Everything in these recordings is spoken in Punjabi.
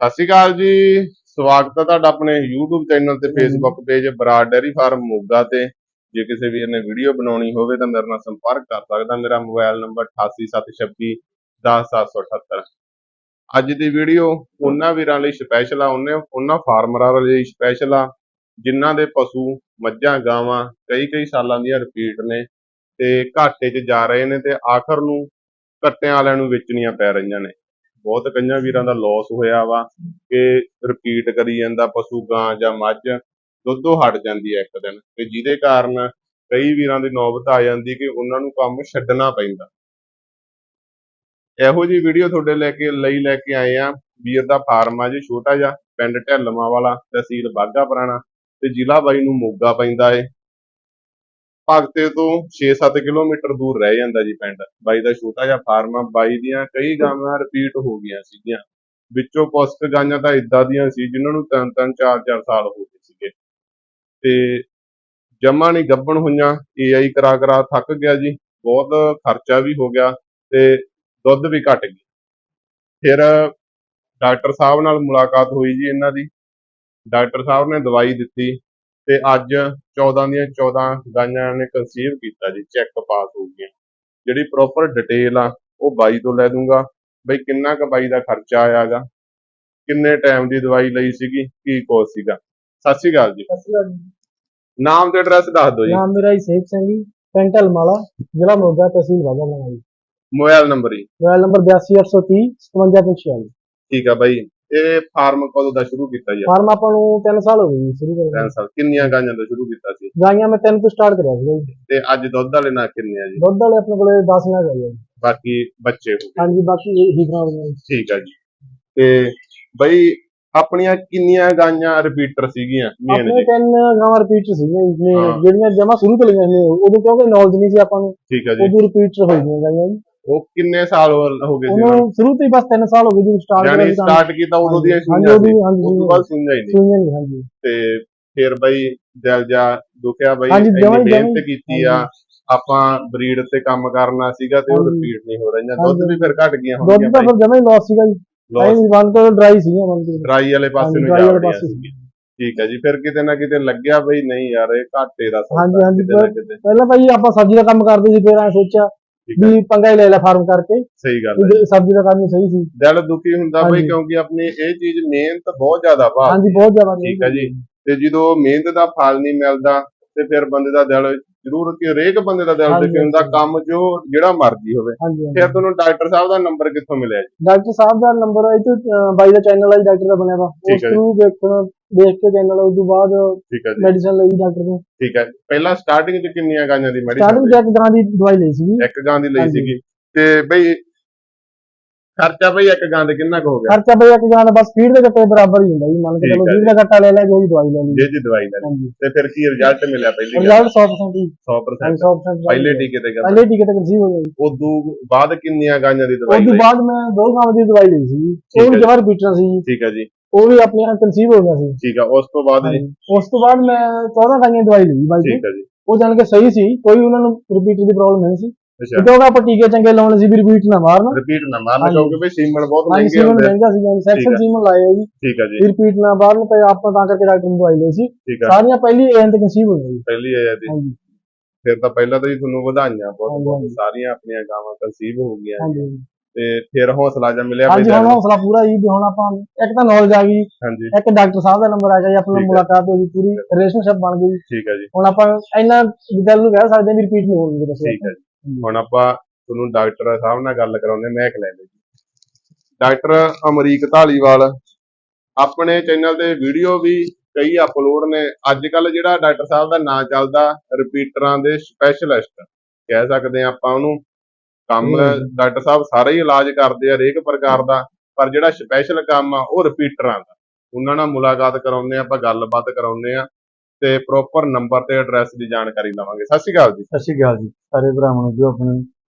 ਸਤਿ ਸ਼੍ਰੀ ਅਕਾਲ ਜੀ। ਸਵਾਗਤ ਹੈ ਤੁਹਾਡਾ ਆਪਣੇ YouTube ਚੈਨਲ ਤੇ Facebook page Brar dairy farm Moga ਤੇ। ਜੇ ਕਿਸੇ ਵੀਰ ਨੇ ਵੀਡੀਓ ਬਣਾਉਣੀ ਹੋਵੇ ਤਾਂ ਮੇਰੇ ਨਾਲ ਸੰਪਰਕ ਕਰ ਸਕਦਾ। ਮੇਰਾ ਮੋਬਾਈਲ ਨੰਬਰ 8876 10778 ਅੱਜ ਦੀ ਵੀਡੀਓ ਉਹਨਾਂ ਵੀਰਾਂ ਲਈ ਸਪੈਸ਼ਲ ਆ। ਉਹਨੇ ਉਹਨਾਂ ਫਾਰਮਰਾਂ ਲਈ ਸਪੈਸ਼ਲ ਆ ਜਿਨ੍ਹਾਂ ਦੇ ਪਸ਼ੂ ਮੱਝਾਂ ਗਾਵਾਂ ਕਈ ਕਈ ਸਾਲਾਂ ਦੀਆਂ ਰਿਪੀਟ ਨੇ ਤੇ ਘਾਟੇ 'ਚ ਜਾ ਰਹੇ ਨੇ ਤੇ ਆਖਰ ਨੂੰ ਕੱਟਿਆਂ ਵਾਲਿਆਂ ਨੂੰ ਵੇਚਣੀਆਂ ਪੈ ਰਹੀਆਂ ਨੇ। ਬਹੁਤ ਕਈਆਂ ਵੀਰਾਂ ਦਾ ਲਾਸ ਹੋਇਆ ਵਾ ਕਿ ਰਿਪੀਟ ਕਰੀ ਜਾਂਦਾ ਪਸ਼ੂ ਗਾਂ ਜਾਂ ਮੱਝ, ਦੁੱਧੋਂ ਹਟ ਜਾਂਦੀ ਹੈ ਇੱਕ ਦਿਨ ਤੇ ਜਿਹਦੇ ਕਾਰਨ ਕਈ ਵੀਰਾਂ ਦੀ ਨੌਬਤ ਆ ਜਾਂਦੀ ਕਿ ਉਹਨਾਂ ਨੂੰ ਕੰਮ ਛੱਡਣਾ ਪੈਂਦਾ। ਇਹੋ ਜੀ ਵੀਡੀਓ ਤੁਹਾਡੇ ਲੈ ਕੇ, ਲਈ ਲੈ ਕੇ ਆਏ ਆ ਵੀਰ ਦਾ ਫਾਰਮ ਆ ਜੀ, ਛੋਟਾ ਜਿਹਾ, ਪਿੰਡ ਢਿੱਲਵਾਂ ਵਾਲਾ, ਤਹਿਸੀਲ ਬਾਘਾ ਪੁਰਾਣਾ ਤੇ ਜ਼ਿਲ੍ਹਾ ਬਾਈ ਨੂੰ ਮੋਗਾ ਪੈਂਦਾ ਏ। ਭਗਤੇ ਤੋਂ 6-7 ਕਿਲੋਮੀਟਰ ਦੂਰ ਰਹਿ ਜਾਂਦਾ ਜੀ ਪਿੰਡ। ਬਾਈ ਦਾ ਛੋਟਾ ਜਿਹਾ ਫਾਰਮ ਆ। ਬਾਈ ਦੀਆਂ ਕਈ ਗਾਵਾਂ ਰਿਪੀਟ ਹੋ ਗਈਆਂ ਸੀਗੀਆਂ। ਵਿੱਚੋਂ ਪੁਸਤ ਗਾਈਆਂ ਤਾਂ ਇਦਾਂ ਦੀਆਂ ਸੀ ਜਿਨ੍ਹਾਂ ਨੂੰ ਤਿੰਨ ਤਿੰਨ, ਚਾਰ ਚਾਰ ਸਾਲ ਹੋ ਗਏ ਸੀਗੇ। ਤੇ ਜਮਾ ਨਹੀਂ ਗੱਬਣ ਹੋਈਆਂ। ਏਆਈ ਕਰਾ ਕਰਾ ਥੱਕ ਗਿਆ ਜੀ। ਬਹੁਤ ਖਰਚਾ ਵੀ ਹੋ ਗਿਆ ਤੇ ਦੁੱਧ ਵੀ ਘਟ ਗਈ ਫਿਰ ਡਾਕਟਰ ਸਾਹਿਬ ਨਾਲ ਮੁਲਾਕਾਤ ਹੋਈ ਜੀ ਇਹਨਾਂ ਦੀ। ਡਾਕਟਰ ਸਾਹਿਬ ਨੇ ਦਵਾਈ ਦਿੱਤੀ। ਤੇ ਅੱਜ 14 ਦੀਆਂ 14 ਗਾਈਆਂ ਨੇ ਕਨਸੀਵ ਕੀਤਾ ਜੀ ਚੈੱਕ ਪਾਸ ਹੋ ਗਈਆਂ। ਜਿਹੜੀ ਪ੍ਰੋਪਰ ਡਿਟੇਲ ਆ ਉਹ ਬਾਈ ਤੋਂ ਲੈ ਦੂੰਗਾ। ਬਈ ਕਿੰਨਾ ਕੁ ਬਾਈ ਦਾ ਖਰਚਾ ਆਇਆਗਾ ਕਿੰਨੇ ਟਾਈਮ ਦੀ ਦਵਾਈ ਲਈ ਸੀਗੀ? ਕੀ ਕੋਸ ਸੀਗਾ? ਸਤਿ ਸ਼੍ਰੀ ਅਕਾਲ ਜੀ। ਨਾਮ ਤੇ ਐਡਰੈਸ ਦੱਸ ਦਿਓ ਜੀ। ਨਾਮ ਮੇਰਾ ਸੇਖ ਸਿੰਘ ਜੀ ਪਿੰਡ ਢਲਮਾਲਾ ਜ਼ਿਲ੍ਹਾ ਮੋਗਾ ਤਹਿਸੀਲ ਜੀ। ਮੋਬਾਈਲ ਨੰਬਰ ਜੀ। ਮੋਬਾਈਲ ਨੰਬਰ 8283 5746 ਠੀਕ ਆ ਬਾਈ। ਇਹ ਫਾਰਮ ਕਦੋਂ ਦਾ ਸ਼ੁਰੂ ਕੀਤਾ ਜੀ? ਫਾਰਮ ਆਪਾਂ ਨੂੰ 3 ਸਾਲ ਹੋ ਗਏ ਜੀ ਸ਼ੁਰੂ ਕਰਨ ਤਿੰਨ ਸਾਲ। ਕਿੰਨੀਆਂ ਗਾਈਆਂ ਤੋਂ ਸ਼ੁਰੂ ਕੀਤਾ ਸੀ? ਗਾਈਆਂ ਮੈਂ 3 ਤੋਂ ਸਟਾਰਟ ਕਰਿਆ ਸੀਗਾ ਜੀ। ਤੇ ਅੱਜ ਦੁੱਧ ਵਾਲੇ ਨਾਲ ਕਿੰਨੇ ਆ ਜੀ? ਦੁੱਧ ਵਾਲੇ ਆਪਣੇ ਕੋਲੇ 10 ਨਾਲ ਗਏ ਜੀ। ਬਾਕੀ ਬੱਚੇ ਹੋ ਗਏ। ਹਾਂਜੀ ਬਾਕੀ ਹੀ ਬਣਾ ਲਵਾਂਗੇ ਠੀਕ ਆ ਜੀ। ਤੇ ਬਈ ਆਪਣੀਆਂ ਕਿੰਨੀਆਂ ਗਾਈਆਂ ਰਿਪੀਟਰ ਸੀਗੀਆਂ ਮੇਨ ਆਪਣੇ ਤਿੰਨ ਗਾਵਾਂ ਰਿਪੀਟ ਸੀਗੀਆਂ। ਜਿਹੜੀਆਂ ਜਮਾ ਸ਼ੁਰੂ ਤੋਂ ਲਈਆਂ ਨੇ ਉਦੋਂ ਕਿਉਂਕਿ ਨੌਲੇਜ ਨਹੀਂ ਸੀ ਆਪਾਂ ਨੂੰ। ਠੀਕ ਆ ਜੀ। ਉਦੋਂ ਰਿਪੀਟ ਹੋਈ ਗਈਆਂ ਗਾਈਆਂ ਜੀ। ਉਹ ਕਿੰਨੇ ਸਾਲ ਹੋ ਹੋ ਗਏ ਸੀ ਉਹਨਾਂ ਉਹਨੂੰ ਸ਼ੁਰੂ ਤੋਂ ਹੀ ਬਸ 3 ਸਾਲ ਹੋ ਗਏ ਜੀ ਨੂੰ? ਸਟਾਰਟ ਜਾਣੀ ਸਟਾਰਟ ਕੀਤਾ ਉਦੋਂ ਹਾਂਜੀ ਸੁਣਿਆ ਉਹਦੀ ਸੀ। ਹਾਂਜੀ ਉਸ ਤੋਂ ਬਾਅਦ ਸੁਣਿਆ ਹੀ ਨਹੀਂ। ਸੁਣੀਆਂ ਨਹੀਂ ਹਾਂਜੀ। ਤੇ ਫਿਰ ਬਈ ਦਿਲ ਜਾ ਦੁਖਿਆ ਬਈ ਹਾਂਜੀ, ਇੰਨੀ ਜਮਾਂ ਹੀ- ਮਿਹਨਤ ਹੀ। ਕੀਤੀ ਆ। ਆਪਾਂ ਬਰੀਡ ਤੇ ਕੰਮ ਕਰਨਾ ਸੀਗਾ ਤੇ ਉਹ ਹਾਂਜੀ। ਰਿਪੀਟ ਨਹੀਂ ਹੋ ਰਹੀਆਂ। ਦੁੱਧ ਹਾਂਜੀ। ਵੀ ਫਿਰ ਘਟ ਗਈਆਂ ਦੁੱਧ ਹੋਣਗੀਆਂ ਤਾਂ ਫਿਰ ਜਮਾ ਹੀ ਲਾਸ ਸੀਗਾ ਜੀ। ਲੋਸ ਨਹੀਂ ਵਨ ਤੋਂ ਡਰਾਈ ਸੀਗਾ ਵਨ ਤੋਂ ਡਰਾਈ ਵਾਲੇ ਪਾਸੇ ਹਾਂਜੀ, ਨੂੰ ਜਾ ਵਾਲੇ ਪਾਸੇ। ਸੀਗੀਆਂ। ਠੀਕ ਹੈ ਜੀ ਫਿਰ ਕਿਤੇ ਨਾ ਕਿਤੇ ਲੱਗਿਆ ਬਈ ਨਹੀਂ ਯਾਰ ਇਹ ਘਾਟੇ ਦਾ ਸੌਦਾ ਹਾਂਜੀ, ਹਾਂਜੀ, ਕਿਤੇ ਨਾ ਕਿਤੇ। ਪਹਿਲਾਂ ਭਾਈ ਆਪਾਂ ਸਬਜ਼ੀ ਦਾ ਕੰਮ ਕਰਦੇ ਸੀ ਫਿਰ ਐ ਸੋਚਿਆ ਵੀ ਪੰਗਾ ਹੀ ਲੈ ਲੈ ਫਾਰਮ ਕਰਕੇ। ਸਹੀ ਗੱਲ ਹੈ ਸਬਜ਼ੀ ਦਾ ਕੰਮ ਸਹੀ ਸੀ। ਦਿਲ ਦੁਖੀ ਹੁੰਦਾ ਬਈ। ਕਿਉਂਕਿ ਆਪਣੀ ਇਹ ਚੀਜ਼ ਮਿਹਨਤ ਬਹੁਤ ਜ਼ਿਆਦਾ ਵਾ ਹਾਂਜੀ ਬਹੁਤ ਜ਼ਿਆਦਾ ਠੀਕ ਹੈ ਜੀ। ਤੇ ਜਦੋਂ ਮਿਹਨਤ ਦਾ ਫਲ ਨਹੀਂ ਮਿਲਦਾ ਤੇ ਫਿਰ ਬੰਦੇ ਦਾ ਦਿਲ ਜ਼ਰੂਰ ਕਿ ਹਰੇਕ ਬੰਦੇ ਦਾ ਦਿਲ ਹਾਂਜੀ, ਹੁੰਦਾ ਹਾਂਜੀ। ਕੰਮ ਜੋ ਜਿਹੜਾ ਮਰਜ਼ੀ ਹੋਵੇ ਹਾਂਜੀ ਹਾਂਜੀ। ਫਿਰ ਤੁਹਾਨੂੰ ਡਾਕਟਰ ਸਾਹਿਬ ਦਾ ਨੰਬਰ ਕਿੱਥੋਂ ਮਿਲਿਆ ਜੀ ਡਾਕਟਰ ਸਾਹਿਬ ਦਾ ਨੰਬਰ ਇਹ ਤੋਂ ਬਾਈ ਦਾ ਚੈਨਲ ਹੈ ਡਾਕਟਰ ਦਾ ਬਣਿਆ ਵਾ ਠੀਕ ਉਸ ਹੈ ਜੀ। ਨੂੰ ਦੇਖਣ ਦੇਖ ਕੇ ਚੈਨਲ ਉਸ ਤੋਂ ਬਾਅਦ ਠੀਕ ਹੈ ਜੀ ਮੈਡੀਸਨ ਲਈ ਡਾਕਟਰ ਤੋਂ ਠੀਕ ਹੈ ਪਹਿਲਾਂ ਸਟਾਰਟਿੰਗ ਚ ਕਿੰਨੀਆਂ ਗਾਈਆਂ ਦੀ ਮੈਡੀਸਨ ਸਟਾਰਟਿੰਗ ਜੈਕ ਗਾਂ ਦੀ ਦਵਾਈ ਲਈ ਸੀ ਇੱਕ ਗਾਂ ਦੀ ਲਈ ਹਾਂਜੀ। ਸੀਗੀ ਤੇ ਬਈ ਖਰਚਾ ਬਈ ਇੱਕ ਗਾਂ ਦੇ ਕਿੰਨਾ ਕੁ ਹੋ ਗਿਆ? ਖਰਚਾ ਬਈ ਇੱਕ ਦਾ ਬਸ ਫੀਡ ਦੇ ਘੱਟੇ ਬਰਾਬਰ ਹੀ ਹੁੰਦਾ ਜੀ ਮੰਨ ਕੇ ਠੀਕ ਚਲੋ ਹੈ ਦਾ ਘੱਟਾ ਲੈ ਲੈ ਜੋ ਵੀ ਦਵਾਈ ਲੈ ਲਈ। ਜੇ ਜੀ ਦਵਾਈ ਲੈ ਲਈ। ਹਾਂਜੀ। ਤੇ ਫਿਰ ਕੀ ਰਿਜ਼ਲਟ ਮਿਲਿਆ ਪਹਿਲੀ ਗੱਲ? ਰਿਜ਼ਲਟ 100% ਹੀ 100% 100% ਪਹਿਲੇ ਟੀਕੇ ਤੇ ਪਹਿਲੇ ਟੀਕੇ ਤੱਕ ਰਿਸੀਵ ਹੋ ਗਿਆ ਉਦੋਂ ਬਾਅਦ ਕਿੰਨੀਆਂ ਗਾਈਆਂ ਦੀ ਉਸ ਦਵਾਈ ਤੋਂ ਲਈ? ਬਾਅਦ ਮੈਂ ਦੋ ਗਾਂ ਦੀ ਦਵਾਈ ਲਈ ਸੀ। ਠੀਕ ਉਹ ਹੈ ਵੀ ਜੀ। ਜਵਾਰ ਸੀ। ਠੀਕ ਹੈ ਜੀ। ਉਹ ਵੀ ਆਪਣੇ ਆਪ ਕਨਸੀਵ ਹੋ ਗਿਆ ਸੀ। ਠੀਕ ਹੈ ਉਸ ਤੋਂ ਬਾਅਦ ਜੀ? ਉਸ ਤੋਂ ਬਾਅਦ ਮੈਂ 14 ਗਾਈਆਂ ਦੀ ਦਵਾਈ ਲਈ ਬਾਈ ਜੀ। ਠੀਕ ਹੈ ਜੀ। ਉਹ ਜਾਣ ਕੇ ਸਹੀ ਸੀ ਕੋਈ ਉਹਨਾਂ ਨੂੰ ਰਿਪੀਟਰ ਦੀ ਪ੍ਰੋਬਲਮ ਨਹੀਂ ਸੀ। ਅੱਛਾ। ਕਿਉਂਕਿ ਆਪਾਂ ਟੀਕੇ ਚੰਗੇ ਲਾਉਣੇ ਸੀ ਵੀ ਰਿਪੀਟ ਨਾ ਮਾਰਨ। ਰਿਪੀਟ ਨਾ ਮਾਰਨਾ। ਕਿਉਂਕਿ ਬਈ ਸੀਮਨ ਬਹੁਤ ਹਾਂਜੀ ਮਹਿੰਗੇ ਸੀਮਨ ਹੁੰਦੇ ਆ। ਮਹਿੰਗਾ ਸੀ ਠੀਕ ਸੈਕਸ਼ਨ। ਸੀਮਨ ਲਾਏ ਆ ਜੀ। ਠੀਕ ਹੈ ਜੀ। ਰਿਪੀਟ ਨਾ ਮਾਰਨ ਤੇ ਆਪਾਂ ਤਾਂ ਕਰਕੇ ਡਾਕਟਰ ਨੂੰ ਦਵਾਈ ਲਈ ਸੀ। ਠੀਕ ਸਾਰੀਆਂ ਪਹਿਲੀ ਐਂਡ ਤੇ ਕਨਸੀਵ ਹੋ ਗਈ ਪਹਿਲੀ ਹੈ ਜੀ ਹਾਂਜੀ। ਫਿਰ ਤਾਂ ਪਹਿਲਾਂ ਤਾਂ ਜੀ ਤੁਹਾਨੂੰ ਵਧਾਈਆਂ ਬਹੁਤ ਬਹੁਤ। ਸਾਰੀਆਂ ਆਪਣੀਆਂ ਗਾਵਾਂ ਕਨਸੀਵ ਹੋ ਗਈਆਂ ਹਾਂਜੀ ਤੇ ਫਿਰ ਹੌਸਲਾ ਜਿਹਾ ਮਿਲਿਆ ਹਾਂਜੀ ਹੁਣ ਹੌਸਲਾ ਪੂਰਾ ਜੀ ਵੀ ਹੁਣ ਆਪਾਂ ਇੱਕ ਤਾਂ ਨੌਲੇਜ ਆ ਗਈ। ਹਾਂਜੀ। ਇੱਕ ਡਾਕਟਰ ਸਾਹਿਬ ਦਾ ਨੰਬਰ ਆ ਗਿਆ ਜੀ ਆਪਣਾ। ਮੁਲਾਕਾਤ ਹੋ ਗਈ ਪੂਰੀ ਰਿਲੇਸ਼ਨਸ਼ਿਪ ਬਣ ਗਈ। ਠੀਕ ਹੈ ਜੀ। ਹੁਣ ਆਪਾਂ ਇੰਨਾ ਦਿਲ ਨੂੰ ਕਹਿ ਸਕਦੇ ਵੀ ਰਿਪੀਟ ਨਹੀਂ ਹੋਣਗੇ ਦੱਸੋ ਠੀਕ ਹੈ ਜੀ। ਹੁਣ ਆਪਾਂ ਤੁਹਾਨੂੰ ਡਾਕਟਰ ਸਾਹਿਬ ਨਾਲ ਗੱਲ ਕਰਾਉਂਦੇ ਮੈਂ ਇੱਕ ਲੈ ਲਈ ਡਾਕਟਰ ਅਮਰੀਕ ਢਾਲੀਵਾਲ ਆਪਣੇ ਚੈਨਲ ਤੇ ਵੀਡੀਓ ਵੀ ਕਈ ਅਪਲੋਡ ਨੇ। ਅੱਜ ਕੱਲ ਜਿਹੜਾ ਡਾਕਟਰ ਸਾਹਿਬ ਦਾ ਨਾਂ ਚੱਲਦਾ ਰਿਪੀਟਰਾਂ ਦੇ ਸਪੈਸ਼ਲਿਸਟ ਕਹਿ ਸਕਦੇ ਆ ਆਪਾਂ ਉਹਨੂੰ। ਕੰਮ। ਡਾਕਟਰ ਸਾਹਿਬ ਸਾਰੇ ਹੀ ਇਲਾਜ ਕਰਦੇ ਆ ਹਰੇਕ ਪ੍ਰਕਾਰ ਦਾ ਪਰ ਜਿਹੜਾ ਸਪੈਸ਼ਲ ਕੰਮ ਆ ਉਹ ਰਿਪੀਟਰਾਂ ਦਾ। ਉਹਨਾਂ ਨਾਲ ਮੁਲਾਕਾਤ ਕਰਾਉਂਦੇ ਆ ਆਪਾਂ ਗੱਲਬਾਤ ਕਰਾਉਂਦੇ ਆ ਤੇ ਪ੍ਰੋਪਰ ਨੰਬਰ ਤੇ ਐਡਰੈਸ ਦੀ ਜਾਣਕਾਰੀ ਲਵਾਂਗੇ। ਸਤਿ ਸ਼੍ਰੀ ਅਕਾਲ ਜੀ। ਸਤਿ ਸ਼੍ਰੀ ਅਕਾਲ ਜੀ। ਸਾਰੇ ਭਰਾਵਾਂ ਨੂੰ ਜੋ ਆਪਣੇ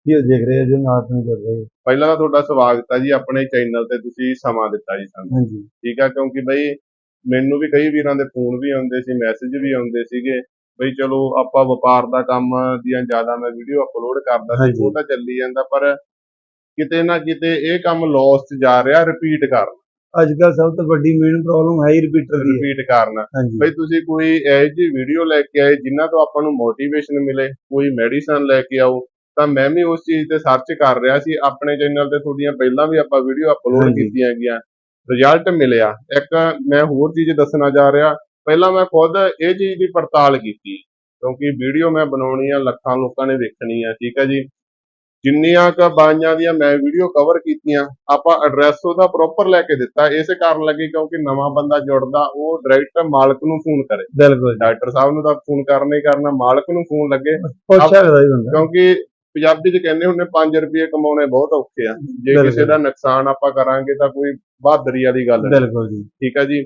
ਵੀਡੀਓ ਦੇਖ ਰਹੇ ਜੋ ਨਾਲ ਤੋਂ ਕਰ ਰਹੇ ਪਹਿਲਾਂ ਤਾਂ ਤੁਹਾਡਾ ਸਵਾਗਤ ਹੈ ਜੀ ਆਪਣੇ ਚੈਨਲ ਤੇ ਤੁਸੀਂ ਸਮਾਂ ਦਿੱਤਾ ਜੀ ਸਾਨੂੰ। ਹਾਂਜੀ। ਠੀਕ ਆ ਕਿਉਂਕਿ ਬਈ ਮੈਨੂੰ ਵੀ ਕਈ ਵੀਰਾਂ ਦੇ ਫੋਨ ਵੀ ਆਉਂਦੇ ਸੀ ਮੈਸੇਜ ਵੀ ਆਉਂਦੇ ਸੀਗੇ ਬਈ ਚਲੋ ਆਪਾਂ ਵਪਾਰ ਦਾ ਕੰਮ ਦੀਆਂ ਜ਼ਿਆਦਾ ਮੈਂ ਵੀਡੀਓ ਅਪਲੋਡ ਕਰਦਾ ਸੀ। ਉਹ ਤਾਂ ਚੱਲੀ ਜਾਂਦਾ ਪਰ ਕਿਤੇ ਨਾ ਕਿਤੇ ਇਹ ਕੰਮ ਲਾਸ 'ਚ ਜਾ ਰਿਹਾ ਰਿਪੀਟ ਕਰਨ ਅੱਜ ਕੱਲ ਸਭ ਤੋਂ ਵੱਡੀ ਮੇਨ ਪ੍ਰੋਬਲਮ ਹੈ ਹੀ ਰਿਪੀਟਰ ਦੀ ਰਿਪੀਟ ਕਰਨਾ। ਬਈ ਤੁਸੀਂ ਕੋਈ ਇਹੋ ਜਿਹੀ ਵੀਡੀਓ ਲੈ ਕੇ ਆਏ ਜਿਨ੍ਹਾਂ ਤੋਂ ਆਪਾਂ ਨੂੰ ਮੋਟੀਵੇਸ਼ਨ ਮਿਲੇ ਕੋਈ ਮੈਡੀਸਨ ਲੈ ਕੇ ਆਓ ਤਾਂ ਮੈਂ ਵੀ ਉਸ ਚੀਜ਼ ਤੇ ਸਰਚ ਕਰ ਰਿਹਾ ਸੀ ਆਪਣੇ ਚੈਨਲ ਤੇ ਤੁਹਾਡੀਆਂ ਪਹਿਲਾਂ ਵੀ ਆਪਾਂ ਵੀਡੀਓ ਅਪਲੋਡ। ਕੀਤੀਆਂ ਗਈਆਂ ਰਿਜ਼ਲਟ ਮਿਲਿਆ। ਇੱਕ ਮੈਂ ਹੋਰ ਚੀਜ਼ ਦੱਸਣਾ ਜਾ ਰਿਹਾ ਪਹਿਲਾਂ ਮੈਂ ਖੁਦ ਇਹ ਚੀਜ਼ ਦੀ ਪੜਤਾਲ ਕੀਤੀ ਕਿਉਂਕਿ ਵੀਡੀਓ ਮੈਂ ਬਣਾਉਣੀ ਆ ਲੱਖਾਂ ਲੋਕਾਂ ਨੇ ਵੇਖਣੀ ਆ ਠੀਕ ਹੈ ਜੀ। ਜਿੰਨੀਆਂ ਕ ਬਾਈਆਂ ਦੀਆਂ ਮੈਂ ਵੀਡੀਓ ਕਵਰ ਕੀਤੀਆਂ ਆਪਾਂ ਐਡਰੈਸ ਉਹਦਾ ਪ੍ਰੋਪਰ ਲੈ ਕੇ ਦਿੱਤਾ ਇਸੇ ਕਾਰਨ ਲੱਗੀ ਕਿਉਂਕਿ ਨਵਾਂ ਬੰਦਾ ਜੁੜਦਾ ਉਹ ਡਾਇਰੈਕਟ ਮਾਲਕ ਨੂੰ ਫੋਨ ਕਰੇ। ਬਿਲਕੁਲ ਡਾਕਟਰ ਸਾਹਿਬ ਨੂੰ ਤਾਂ ਫੋਨ ਕਰਨਾ ਹੀ ਕਰਨਾ ਮਾਲਕ ਨੂੰ ਫੋਨ ਲੱਗੇ। ਪੁੱਛ ਸਕਦਾ ਹੀ ਬੰਦਾ। ਕਿਉਂਕਿ ਪੰਜਾਬੀ ਚ ਕਹਿੰਦੇ ਹੁੰਦੇ 5 ਰੁਪਏ ਕਮਾਉਣੇ ਬਹੁਤ ਔਖੇ ਆ। ਜੇ। ਕਿਸੇ ਦਾ ਨੁਕਸਾਨ ਆਪਾਂ ਕਰਾਂਗੇ ਤਾਂ ਕੋਈ ਬਹਾਦਰੀ ਵਾਲੀ ਗੱਲ ਨਹੀਂ। ਬਿਲਕੁਲ ਜੀ। ਠੀਕ ਆ ਜੀ?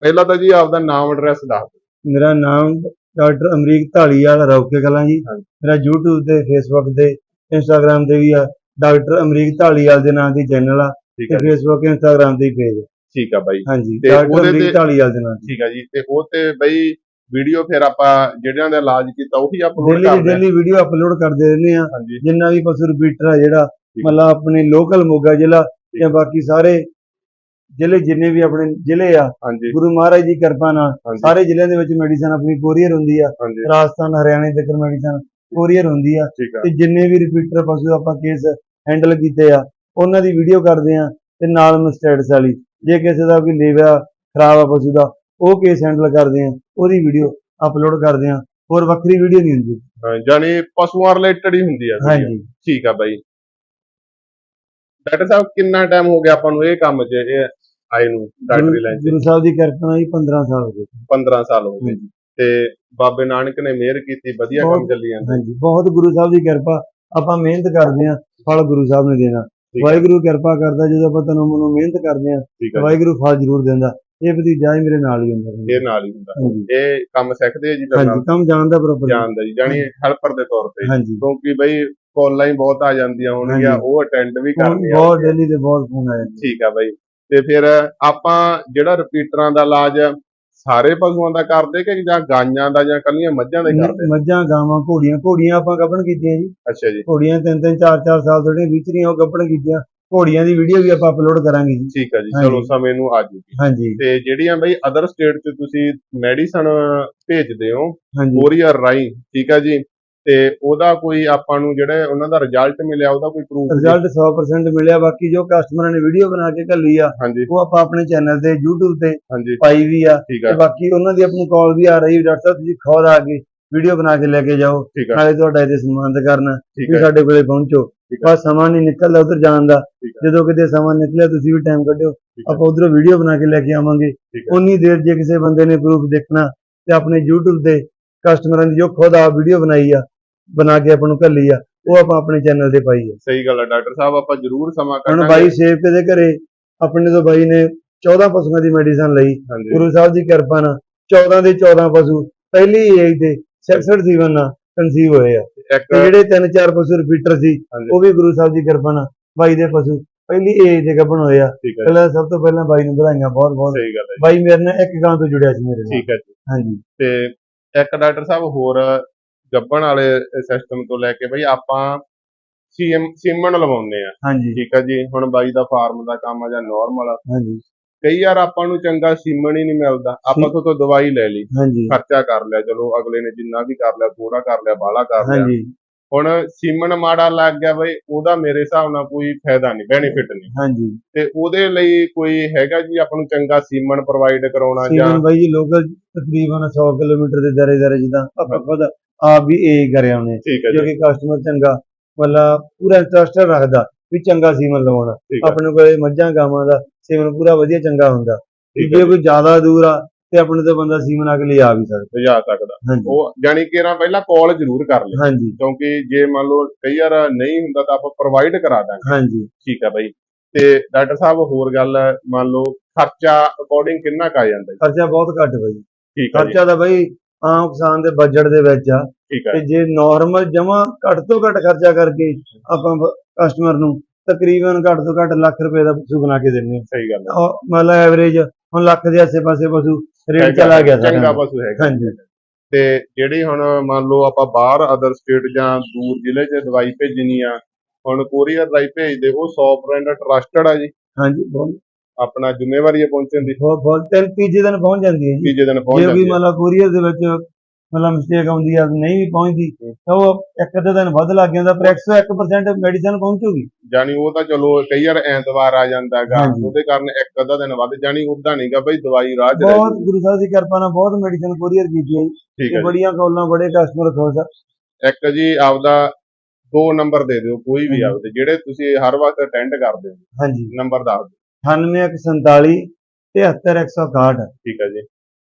ਪਹਿਲਾਂ ਤਾਂ ਜੀ ਆਪਦਾ ਨਾਮ ਐਡਰੈਸ ਦੱਸ ਦਿਓ। ਮੇਰਾ ਨਾਮ ਡਾਕਟਰ ਅਮਰੀਕ ਢਾਲੀਵਾਲ ਰੌਕੇ ਕਲਾਂ ਜੀ। ਮੇਰਾ YouTube ਤੇ Facebook ਤੇ Instagram ਤੇ ਵੀ ਆ ਡਾਕਟਰ ਅਮਰੀਕ ਢਾਲੀਵਾਲ ਦੇ ਨਾਮ ਦੀ ਚੈਨਲ ਆ ਠੀਕ ਤੇ Facebook Instagram ਤੇ ਪੇਜ ਠੀਕ ਆ ਬਾਈ। ਹਾਂਜੀ ਤੇ ਡਾਕਟਰ ਉਹਦੇ ਅਮਰੀਕ ਤੇ- ਢਾਲੀਵਾਲ ਦੇ ਨਾਮ ਠੀਕ ਆ ਜੀ ਤੇ ਉਹ ਤੇ ਬਈ ਵੀਡੀਓ ਫਿਰ ਆਪਾਂ ਜਿਹੜਿਆਂ ਦਾ ਇਲਾਜ ਕੀਤਾ ਉਹੀ ਅਪਲੋਡ ਡੇਲੀ ਕਰਦੇ ਆ। ਡੇਲੀ ਵੀਡੀਓ ਅਪਲੋਡ ਕਰਦੇ ਰਹਿੰਦੇ ਆ। ਹਾਂਜੀ। ਜਿੰਨਾ ਵੀ ਪਸ਼ੂ ਰਿਪੀਟਰ ਆ ਜਿਹੜਾ। ਮਤਲਬ ਆਪਣੇ ਲੋਕਲ ਮੋਗਾ ਜ਼ਿਲ੍ਹਾ ਜਾਂ ਬਾਕੀ ਸਾਰੇ ਜ਼ਿਲ੍ਹੇ ਜਿੰਨੇ ਵੀ ਆਪਣੇ ਜ਼ਿਲ੍ਹੇ ਆ ਹਾਂਜੀ। ਗੁਰੂ ਮਹਾਰਾਜ ਦੀ ਕਿਰਪਾ ਨਾਲ ਹਾਂਜੀ। ਸਾਰੇ ਜ਼ਿਲ੍ਹਿਆਂ ਦੇ ਵਿੱਚ ਮੈਡੀਸਨ ਆਪਣੀ ਕੋਰੀਅਰ ਹੁੰਦੀ ਆ। ਹਾਂਜੀ। ਰਾਜਸਥਾਨ ਹਰਿਆਣੇ ਤੱਕ ਮੈਡੀਸਨ ਕੋਰੀਅਰ ਹੁੰਦੀ ਆ ਠੀਕ ਆ। ਤੇ ਜਿੰਨੇ ਵੀ ਰਿਪੀਟਰ ਪਸ਼ੂ ਆਪਾਂ ਕੇਸ ਹੈਂਡਲ ਕੀਤੇ ਆ ਉਹਨਾਂ ਦੀ ਵੀਡੀਓ ਕਰਦੇ ਆ ਤੇ ਨਾਲ ਮਸਟੈਟਸ ਵਾਲੀ। ਜੇ ਕਿਸੇ ਦਾ ਕੋਈ ਲੇਵਾ ਖਰਾਬ ਆ ਪਸ਼ੂ ਦਾ ਉਹ ਕੇਸ ਹੈਂਡਲ ਕਰਦੇ ਆ ਉਹਦੀ ਵੀਡੀਓ ਅਪਲੋਡ ਕਰਦੇ ਆ। ਹੋਰ ਵੱਖਰੀ ਵੀਡੀਓ ਨਹੀਂ ਹੁੰਦੀ। ਹਾਂ, ਜਾਣੀ ਪਸ਼ੂਆਂ ਰਿਲੇਟਡ ਹੀ ਹੁੰਦੀ ਆ। ਹਾਂਜੀ। ਠੀਕ ਆ ਬਾਈ। ਡਾਕਟਰ ਸਾਹਿਬ ਕਿੰਨਾ ਟਾਈਮ ਹੋ ਗਿਆ ਆਪਾਂ ਨੂੰ ਇਹ ਕੰਮ 'ਚ ਇਹ ਆਏ ਨੂੰ ਡਾਕਟਰੀ ਲਾਈਨ 'ਚ? ਗੁਰੂ ਸਾਹਿਬ ਦੀ ਕਿਰਪਾ ਨਾਲ ਜੀ 15 ਸਾਲ ਹੋ ਗਏ। 15 ਸਾਲ ਹੋ ਗਏ। ਤੇ ਬਾਬੇ ਨਾਨਕ ਨੇ ਮਿਹਰ ਕੀਤੀ ਵਧੀਆ ਕੰਮ ਬਹੁਤ- ਚੱਲੀ ਜਾਂਦਾ। ਹਾਂਜੀ ਬਹੁਤ ਗੁਰੂ ਸਾਹਿਬ ਦੀ ਕਿਰਪਾ। ਆਪਾਂ ਮਿਹਨਤ ਕਰਦੇ ਆ ਫਲ ਗੁਰੂ ਸਾਹਿਬ ਨੇ ਦੇਣਾ। ਠੀਕ ਹੈ। ਵਾਹਿਗੁਰੂ ਕਿਰਪਾ ਕਰਦਾ ਜਦੋਂ ਆਪਾਂ ਤਨੋਂ ਮਨੋਂ ਮਿਹਨਤ ਕਰਦੇ ਆ ਠੀਕ। ਵਾਹਿਗੁਰੂ ਫਲ ਜ਼ਰੂਰ ਦਿੰਦਾ। ਇਹ ਭਤੀਜਾ ਹੀ ਮੇਰੇ ਨਾਲ ਹੀ ਹੁੰਦਾ। ਇਹ ਨਾਲ ਹੀ ਹੁੰਦਾ। ਹਾਂਜੀ। ਇਹ ਕੰਮ ਸਿੱਖਦੇ ਆ ਜੀ ਫਿਰ ਹਾਂਜੀ ਕੰਮ ਜਾਣਦਾ ਬਰਾਬਰ ਜਾਣਦਾ ਜੀ ਜਾਣੀ ਹੈਲਪਰ ਦੇ ਤੌਰ ਤੇ। ਹਾਂਜੀ। ਕਿਉਂਕਿ ਬਈ ਕਾਲਾਂ ਹੀ ਬਹੁਤ ਆ ਜਾਂਦੀਆਂ ਹੋਣਗੀਆਂ ਹਾਂਜੀ। ਉਹ ਅਟੈਂਡ ਵੀ ਫੋਨ ਕਰਨੀਆਂ ਬਹੁਤ ਡੇਲੀ ਦੇ ਬਹੁਤ ਫੋਨ ਆਏ ਨੇ। ਠੀਕ ਆ ਬਾਈ। ਤੇ ਫਿਰ ਆਪਾਂ ਜਿਹੜਾ ਰਿਪੀਟਰਾਂ ਦਾ ਇਲਾਜ ਸਾਰੇ ਪਸ਼ੂਆਂ ਦਾ ਕਰਦੇ ਕਿ ਜਾਂ ਗਾਈਆਂ ਦਾ ਜਾਂ ਕੱਲੀਆਂ ਮੱਝਾਂ ਦਾ ਹੀ ਕਰਦੇ? ਮੱਝਾਂ ਗਾਵਾਂ ਘੋੜੀਆਂ ਘੋੜੀਆਂ ਆਪਾਂ ਗੱਭਣ ਕੀਤੀਆਂ ਜੀ। ਅੱਛਾ ਜੀ। ਘੋੜੀਆਂ ਤਿੰਨ ਤਿੰਨ ਚਾਰ ਚਾਰ ਸਾਲ ਜਿਹੜੀਆਂ ਵਿਚਰੀਆਂ ਉਹ ਗੱਭਣ ਕੀਤੀਆਂ। ਘੋੜੀਆਂ ਦੀ ਵੀਡੀਓ ਵੀ ਆਪਾਂ ਅਪਲੋਡ ਕਰਾਂਗੇ ਜੀ। ਠੀਕ ਆ ਜੀ। ਚਲੋ ਸਮੇਂ ਨੂੰ ਆ ਜੂਗੀ। ਹਾਂਜੀ। ਤੇ ਜਿਹੜੀਆਂ ਬਈ ਅਦਰ ਸਟੇਟ 'ਚ ਤੁਸੀਂ ਮੈਡੀਸਨ ਭੇਜਦੇ ਹੋ ਕੋਰੀਅਰ ਰਾਹੀਂ ਠੀਕ ਆ ਜੀ? ਤੇ ਉਹਦਾ ਕੋਈ ਆਪਾਂ ਨੂੰ ਜਿਹੜਾ ਉਹਨਾਂ ਦਾ ਰਿਜ਼ਲਟ ਮਿਲਿਆ ਉਹਦਾ ਕੋਈ ਪ੍ਰੂਫ ਰਿਜ਼ਲਟ 100% ਮਿਲਿਆ ਬਾਕੀ ਜੋ ਕਸਟਮਰਾਂ ਨੇ ਵੀਡੀਓ ਬਣਾ ਕੇ ਘੱਲੀ ਆ ਉਹ ਆਪਾਂ ਆਪਣੇ ਚੈਨਲ ਤੇ YouTube ਤੇ ਪਾਈ ਵੀ ਆ। ਤੇ ਬਾਕੀ ਉਹਨਾਂ ਦੀ ਆਪਣੀ ਕਾਲ ਵੀ ਆ ਰਹੀ ਡਾਕਟਰ ਸਾਹਿਬ ਤੁਸੀਂ ਖੁਦ ਆ ਕੇ ਵੀਡੀਓ ਬਣਾ ਕੇ ਲੈ ਕੇ ਜਾਓ। ਨਾਲੇ ਤੁਹਾਡਾ ਇਹਦੇ ਸਨਮਾਨਿਤ ਕਰਨਾ ਵੀ ਸਾਡੇ ਕੋਲੇ ਪਹੁੰਚੋ। ਬਸ ਸਮਾਂ ਨਹੀਂ ਨਿਕਲਦਾ ਉਧਰ ਜਾਣ ਦਾ। ਜਦੋਂ ਕਿਤੇ ਸਮਾਂ ਨਿਕਲਿਆ ਤੁਸੀਂ ਵੀ ਟਾਈਮ ਕੱਢਿਓ। ਆਪਾਂ ਉਧਰੋਂ ਵੀਡੀਓ ਬਣਾ ਕੇ ਲੈ ਕੇ ਆਵਾਂਗੇ। ਉਨੀ ਦੇਰ ਜੇ ਕਿਸੇ ਬੰਦੇ ਨੇ ਪ੍ਰੂਫ ਦੇਖਣਾ ਤੇ ਆਪਣੇ YouTube ਤੇ ਕਸਟਮਰਾਂ ਦੀ ਜੋ ਖੁਦ ਆ ਵੀਡੀਓ ਬਣਾਈ ਆ ਬਣਾ ਕੇ ਆਪਾਂ ਨੂੰ ਘੱਲੀ ਆ ਉਹ ਆਪਾਂ ਆਪਣੇ ਚੈਨਲ ਤੇ ਪਾਈ ਆ। ਸਹੀ ਗੱਲ ਹੈ ਡਾਕਟਰ ਸਾਹਿਬ ਆਪਾਂ ਜ਼ਰੂਰ ਸਮਾਂ ਹੁਣ ਬਾਈ ਸੇਵਕ ਦੇ ਘਰੇ? ਆਪਣੇ ਤੋਂ ਬਾਈ ਨੇ 14 ਪਸ਼ੂਆਂ ਦੀ ਮੈਡੀਸਨ ਲਈ। ਹਾਂਜੀ। ਗੁਰੂ ਸਾਹਿਬ ਦੀ ਕਿਰਪਾ ਨਾਲ 14 ਦੇ 14 ਪਸ਼ੂ ਪਹਿਲੀ ਏਜ ਦੇ 66 ਜੀਵਨ ਨਾਲ ਕਨਸੀਵ ਹੋਏ ਆ। ਇੱਕ ਤੇ ਜਿਹੜੇ ਤਿੰਨ ਚਾਰ ਪਸ਼ੂ ਰਿਪੀਟਰ ਸੀ ਹਾਂਜੀ। ਉਹ ਵੀ ਗੁਰੂ ਸਾਹਿਬ ਦੀ ਕਿਰਪਾ ਨਾਲ ਬਾਈ ਦੇ ਪਸ਼ੂ ਪਹਿਲੀ ਏਜ ਦੇ ਗੱਭਣ ਹੋਏ ਆ। ਠੀਕ ਹੈ ਪਹਿਲਾਂ ਸਭ ਤੋਂ ਪਹਿਲਾਂ ਬਾਈ ਨੂੰ ਵਧਾਈਆਂ ਬਹੁਤ ਬਹੁਤ। ਸਹੀ ਗੱਲ ਹੈ ਬਾਈ ਮੇਰੇ ਨਾਲ ਇੱਕ ਗਾਂ ਤੋਂ ਜੁੜਿਆ ਸੀ ਮੇਰੇ ਨਾਲ। ਠੀਕ ਹੈ ਜੀ। ਹਾਂਜੀ। ਤੇ ਇੱਕ ਡਾਕਟਰ ਸਾਹਿਬ ਹੋਰ ਗੱਬਣ ਵਾਲੇ ਸਿਸਟਮ ਤੋਂ ਲੈ ਕੇ ਬਈ ਆਪਾਂ ਸੀਐਮ ਸੀਮਨ ਲਵਾਉਂਦੇ ਆ ਹਾਂਜੀ। ਠੀਕ ਹੈ ਜੀ ਹੁਣ ਬਾਈ ਦਾ ਫਾਰਮ ਦਾ ਕੰਮ ਆ ਜਾਂ ਨਾਰਮਲ ਹਾਂਜੀ। ਕਈ ਵਾਰ ਆਪਾਂ ਨੂੰ ਚੰਗਾ ਸੀਮਨ ਹੀ ਨਹੀਂ ਮਿਲਦਾ। ਆਪਾਂ ਤੋਂ ਤੋਂ ਦਵਾਈ ਲੈ ਲਈ। ਖਰਚਾ ਕਰ ਲਿਆ ਚਲੋ ਅਗਲੇ ਨੇ ਜਿੰਨਾ ਵੀ ਕਰ ਲਿਆ ਥੋੜਾ ਕਰ ਲਿਆ ਬਾਹਲਾ ਕਰ ਲਿਆ। ਹੁਣ ਸੀਮਨ ਮਾੜਾ ਲੱਗ ਗਿਆ ਬਈ ਉਹਦਾ ਮੇਰੇ ਹਿਸਾਬ ਨਾਲ ਕੋਈ ਫਾਇਦਾ ਨਹੀਂ ਬੈਨੀਫਿਟ ਨਹੀਂ। ਹਾਂਜੀ। ਤੇ ਉਹਦੇ ਲਈ ਕੋਈ ਹੈਗਾ ਜੀ ਆਪਾਂ ਨੂੰ ਚੰਗਾ ਸੀਮਨ ਪ੍ਰੋਵਾਈਡ ਕਰਾਉਣਾ ਜਾਂ ਬਾਈ ਜੀ ਲੋਕਲ ਤਕਰੀਬਨ 100 ਕਿਲੋਮੀਟਰ ਦੇ ਦਾਇਰੇ ਦਾਇਰੇ ਜਿੱਦਾਂ ਆਪਾਂ ਖੁਦ ਆਪ ਵੀ ਇਹ ਕਰਿਆ ਉਹਨੇ। ਠੀਕ ਹੈ ਜੋ। ਜੀ ਕਿ ਕਸਟਮਰ ਚੰਗਾ ਮਤਲਬ ਪੂਰਾ ਇੰਟਰਸਟ ਰੱਖਦਾ ਵੀ ਚੰਗਾ ਸੀਮਨ ਲਵਾਉਣਾ ਠੀਕ ਹੈ। ਆਪਣੇ ਕੋਲੇ ਮੱਝਾਂ ਗਾਵਾਂ ਦਾ ਸੀਮਨ ਪੂਰਾ ਵਧੀਆ ਚੰਗਾ ਹੁੰਦਾ। ਠੀਕ ਜੇ ਹੈ ਕੋਈ ਜ਼ਿਆਦਾ ਦੂਰ ਆ ਤੇ ਆਪਣੇ ਤੋਂ ਬੰਦਾ ਸੀਮਨ ਆ ਕੇ ਲਿਆ ਵੀ ਸਕਦਾ। ਲਿਜਾ ਸਕਦਾ। ਹਾਂਜੀ। ਉਹ ਜਾਨੀ ਕਿ ਨਾ ਪਹਿਲਾਂ ਕਾਲ ਜ਼ਰੂਰ ਕਰ ਲੈ ਹਾਂਜੀ। ਕਿਉਂਕਿ ਜੇ ਮੰਨ ਲਓ ਕਈ ਵਾਰ ਨਹੀਂ ਹੁੰਦਾ ਤਾਂ ਆਪਾਂ ਪ੍ਰੋਵਾਈਡ ਕਰਾ ਦਾਂਗੇ। ਹਾਂਜੀ। ਠੀਕ ਆ ਬਾਈ। ਤੇ ਡਾਕਟਰ ਸਾਹਿਬ ਹੋਰ ਗੱਲ ਹੈ, ਮੰਨ ਲਓ ਖਰਚਾ ਅਕੋਰਡਿੰਗ ਕਿੰਨਾ ਕੁ ਆ ਜਾਂਦਾ ਜੀ? ਖਰਚਾ ਬਹੁਤ ਘੱਟ ਬਾਈ। ਠੀਕ ਜੀ। ਖਰਚਾ ਤਾਂ ਬਾਈ ਆਮ ਕਿਸਾਨ ਦੇ ਬਜਟ ਦੇ ਵਿੱਚ ਆ ਠੀਕ ਤੇ ਜੇ ਨਾਰਮਲ ਜਮਾ ਘੱਟ ਤੋਂ ਘੱਟ ਖਰਚਾ ਕਰਕੇ ਆਪਾਂ ਕਸਟਮਰ ਨੂੰ ਤਕਰੀਬਨ ਘੱਟ ਤੋਂ ਘੱਟ ਲੱਖ ਰੁਪਏ ਦਾ ਪਸ਼ੂ ਬਣਾ ਕੇ ਦਿੰਨੇ ਸਹੀ ਗੱਲ ਹੈ ਮਤਲਬ ਐਵਰੇਜ ਹੁਣ ਲੱਖ ਦੇ ਆਸੇ-ਪਾਸੇ ਪਸ਼ੂ ਰੇਟ ਚਲਾ ਗਿਆ ਸਾਰਿਆਂ ਚੰਗਾ। ਪਸ਼ੂ ਹੈਗਾ। ਹਾਂਜੀ। ਤੇ ਜਿਹੜੀ ਹੁਣ ਮੰਨ ਲਓ ਆਪਾਂ ਬਾਹਰ ਅਦਰ ਸਟੇਟ ਜਾਂ ਦੂਰ ਜ਼ਿਲ੍ਹੇ 'ਚ ਦਵਾਈ ਭੇਜਣੀ ਆ ਹੁਣ ਕੋਰੀਅਰ ਰਾਈ ਭੇਜਦੇ ਉਹ 100% ਟਰਸਟਡ ਆ ਜੀ। ਹਾਂਜੀ ਆਪਣਾ ਜ਼ਿੰਮੇਵਾਰੀ ਹੈ ਪਹੁੰਚਣ ਦੀ। ਬਹੁਤ ਬਹੁਤ ਤਿੰਨ ਤੀਜੇ ਦਿਨ ਪਹੁੰਚ ਜਾਂਦੀ ਹੈ ਜੀ। ਤੀਜੇ ਦਿਨ ਪਹੁੰਚ ਜੇ ਜਾਂਦੀ ਕੋਈ ਹੈ ਮਤਲਬ ਕੋਰੀਅਰ ਦੇ ਵਿੱਚ ਮਤਲਬ ਮਿਸਟੇਕ ਆਉਂਦੀ ਆ ਨਹੀਂ ਵੀ ਪਹੁੰਚਦੀ ਤਾਂ ਉਹ ਇੱਕ ਅੱਧੇ ਦਿਨ ਵੱਧ ਲੱਗ ਜਾਂਦਾ ਪਰ 101% ਮੈਡੀਸਨ ਪਹੁੰਚੂਗੀ। ਜਾਨੀ ਉਹ ਤਾਂ ਚਲੋ ਕਈ ਵਾਰ ਐਤਵਾਰ ਆ ਜਾਂਦਾ ਹੈਗਾ ਹਾਂਜੀ। ਉਹਦੇ ਕਾਰਨ ਇੱਕ ਅੱਧਾ ਦਿਨ ਵੱਧ ਜਾਣੀ ਉਦਾਂ ਨਹੀਂਗਾ ਬਈ ਦਵਾਈ ਰਾਹ 'ਚ ਰਹਿ ਬਹੁਤ। ਗੁਰੂ ਸਾਹਿਬ ਦੀ ਕਿਰਪਾ ਨਾਲ ਬਹੁਤ ਮੈਡੀਸਨ ਕੋਰੀਅਰ ਕੀਤੀ ਹੈ ਜੀ। ਠੀਕ ਤੇ ਬੜੀਆਂ ਕਾਲਾਂ ਬੜੇ ਕਸਟਮਰ ਖੁਸ਼ ਆ। ਇੱਕ ਜੀ ਆਪਦਾ ਦੋ ਨੰਬਰ ਦੇ ਦਿਓ ਕੋਈ ਵੀ ਹਾਂਜੀ। ਆਪਦੇ ਜਿਹੜੇ ਤੁਸੀਂ ਹਰ ਵਕਤ ਅਟੈਂਡ ਕਰਦੇ ਹੋ। ਹਾਂਜੀ। ਨੰਬਰ ਦੱਸ ਦਿਓ। 9147 73161 ਠੀਕ ਹੈ ਜੀ।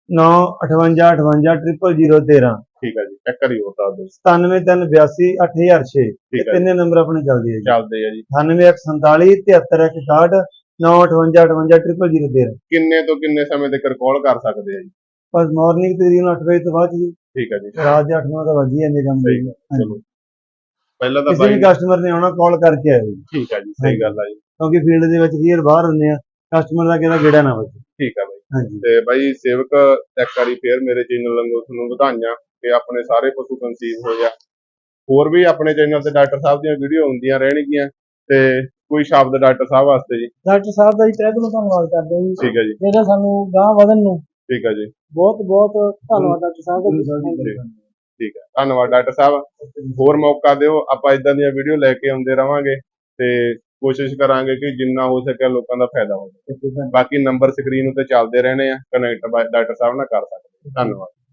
958 58 0013 ਠੀਕ ਹੈ ਜੀ। ਇੱਕ ਵਾਰੀ ਹੋਰ ਦੱਸ ਦਿਓ 97382 8006 ਠੀਕ ਹੈ ਜੀ। ਤਿੰਨੇ ਨੰਬਰ ਆਪਣੇ ਚੱਲਦੇ ਆ ਜੀ? ਚੱਲਦੇ ਆ ਜੀ। 9147 73161 958 58 0013 ਕਿੰਨੇ ਤੋਂ ਕਿੰਨੇ ਸਮੇਂ ਤੱਕ ਕਾਲ ਕਰ ਸਕਦੇ ਆ ਜੀ? ਬਸ ਮਾਰਨਿੰਗ ਤਕਰੀਬਨ 8 ਵਜੇ ਤੋਂ ਬਾਅਦ ਜੀ। ਠੀਕ ਹੈ ਜੀ। ਰਾਤ ਦੇ 8 9 ਤਾਂ ਵੱਜ ਹੀ ਜਾਂਦੇ ਕੰਮ ਦੇ। ਚਲੋ। ਪਹਿਲਾਂ ਤਾਂ ਕਿਸੇ ਵੀ ਕਸਟਮਰ ਨੇ ਆਉਣਾ ਕਾਲ ਕਰਕੇ ਆਇਓ ਜੀ। ਠੀਕ ਹੈ ਜੀ। ਸਹੀ ਗੱਲ ਆ ਜੀ। ਕਿਉਂਕਿ ਫੀਲਡ ਦੇ ਵਿੱਚ ਕਲੀਅਰ ਬਾਹਰ ਹੁੰਦੇ ਆ ਕਸਟਮਰ ਦਾ ਕਿਹਦਾ ਗੇੜਾ ਨਾ ਵੱਜੇ। ਠੀਕ ਹੈ ਬਾਈ। ਹਾਂਜੀ। ਤੇ ਬਾਈ ਸੇਵਕ ਇੱਕ ਵਾਰੀ ਫੇਰ ਮੇਰੇ ਚੈਨਲ ਵੱਲੋਂ ਤੁਹਾਨੂੰ ਵਧਾਈਆਂ ਤੇ ਆਪਣੇ ਸਾਰੇ ਪਸ਼ੂ ਕਨਸੀਵ ਹੋ ਗਿਆ। ਹੋਰ ਵੀ ਆਪਣੇ ਚੈਨਲ ਤੇ ਡਾਕਟਰ ਸਾਹਿਬ ਦੀਆਂ ਵੀਡੀਓ ਹੁੰਦੀਆਂ ਰਹਿਣਗੀਆਂ ਤੇ ਕੋਈ ਸ਼ਬਦ ਡਾਕਟਰ ਸਾਹਿਬ ਵਾਸਤੇ ਜੀ? ਡਾਕਟਰ ਸਾਹਿਬ ਦਾ ਜੀ ਤਹਿ ਦਿਲੋਂ ਧੰਨਵਾਦ ਕਰਦੇ ਹਾਂ ਜੀ। ਠੀਕ ਹੈ ਜੀ। ਜਿਹੜਾ ਸਾਨੂੰ ਗਾਂ ਵਧਣ ਨੂੰ ਠੀਕ ਹੈ ਜੀ। ਬਹੁਤ ਬਹੁਤ ਧੰਨਵਾਦ ਡਾਕਟਰ ਸਾਹਿਬ ਦੀ। ਠੀਕ ਹੈ ਧੰਨਵਾਦ ਡਾਕਟਰ ਸਾਹਿਬ। ਹੋਰ ਮੌਕਾ ਦਿਓ ਆਪਾਂ ਇਦਾਂ ਦੀਆਂ ਵੀਡੀਓ ਲੈ ਕੇ ਆਉਂਦੇ ਰਵਾਂਗੇ ਤੇ ਕੋਸ਼ਿਸ਼ ਕਰਾਂਗੇ ਕਿ ਜਿੰਨਾ ਹੋ ਸਕੇ ਲੋਕਾਂ ਦਾ ਫਾਇਦਾ ਹੋਵੇ। ਬਾਕੀ ਨੰਬਰ ਸਕਰੀਨ ਉੱਤੇ ਚੱਲਦੇ ਰਹਿਣੇ ਆ। ਕਨੈਕਟ ਡਾਕਟਰ ਸਾਹਿਬ ਨਾਲ ਕਰ ਸਕਦੇ। ਧੰਨਵਾਦ।